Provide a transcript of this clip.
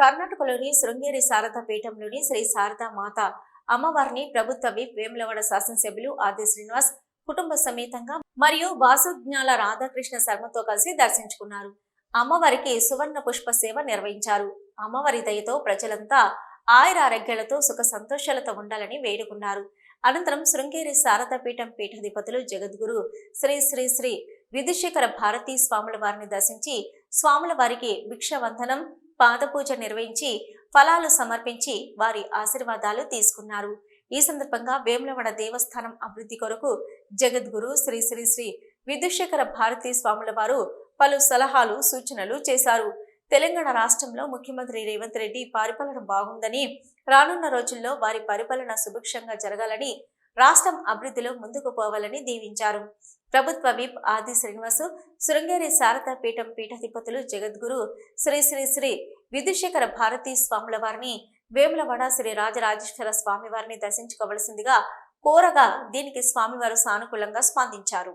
కర్ణాటకలోని శృంగేరి శారదాపీఠంలోని శ్రీ శారదా మాత అమ్మవారిని ప్రభుత్వ విప్ వేములవాడ శాసనసభ్యులు ఆది శ్రీనివాస్ కుటుంబ సమేతంగా మరియు వాసుజ్ఞాల రాధాకృష్ణ శర్మతో కలిసి దర్శించుకున్నారు. అమ్మవారికి సువర్ణ పుష్ప సేవ నిర్వహించారు. అమ్మవారి దయతో ప్రజలంతా ఆయురారోగ్యాలతో సుఖ సంతోషాలతో ఉండాలని వేడుకున్నారు. అనంతరం శృంగేరి శారదాపీఠం పీఠాధిపతులు జగద్గురు శ్రీ శ్రీ శ్రీ విధుశేఖర భారతీ స్వాముల వారిని దర్శించి స్వాముల వారికి భిక్షవందనం పాదపూజ నిర్వహించి ఫలాలు సమర్పించి వారి ఆశీర్వాదాలు తీసుకున్నారు. ఈ సందర్భంగా వేములవాడ దేవస్థానం అభివృద్ధి కొరకు జగద్గురు శ్రీ శ్రీ శ్రీ విధుశేఖర భారతీ స్వాముల వారు పలు సలహాలు సూచనలు చేశారు. తెలంగాణ రాష్ట్రంలో ముఖ్యమంత్రి రేవంత్ రెడ్డి పరిపాలన బాగుందని రానున్న రోజుల్లో వారి పరిపాలన సుభిక్షంగా జరగాలని రాష్ట్రం అభివృద్ధిలో ముందుకు పోవాలని దీవించారు. ప్రభుత్వ విప్ ఆది శ్రీనివాసు శృంగేరి శారదా పీఠం పీఠాధిపతులు జగద్గురు శ్రీ శ్రీ శ్రీ విధుశేఖర భారతీ స్వాముల వారిని వేములవాడ శ్రీ రాజరాజేశ్వర స్వామి వారిని దర్శించుకోవలసిందిగా కోరగా దీనికి స్వామివారు సానుకూలంగా స్పందించారు.